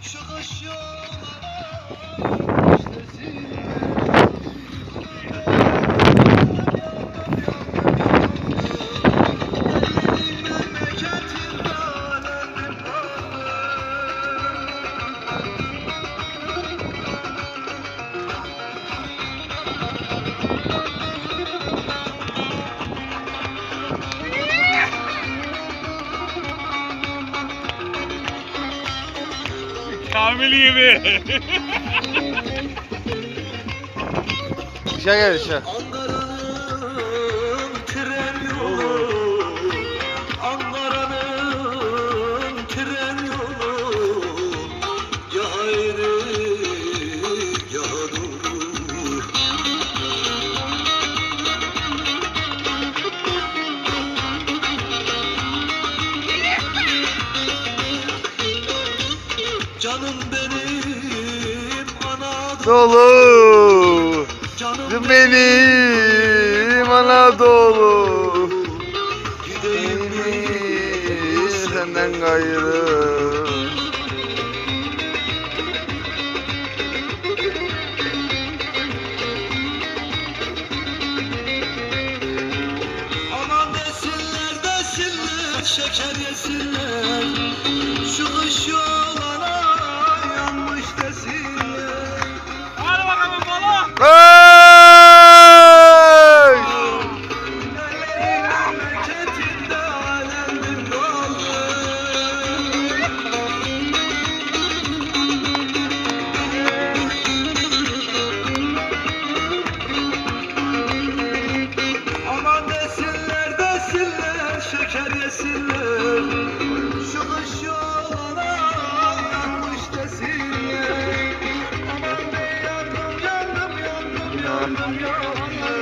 Je rejoins Kamil gibi. İşe gel Dolu. Canım Benim Anadolu. Gideyim mi Senden gayrı. Aman desinler desinler şeker yesinler Şu kış yolana şeker yesinler Şu kış yolana yanmış desinler Aman be yandım yandım yandım yandım yandım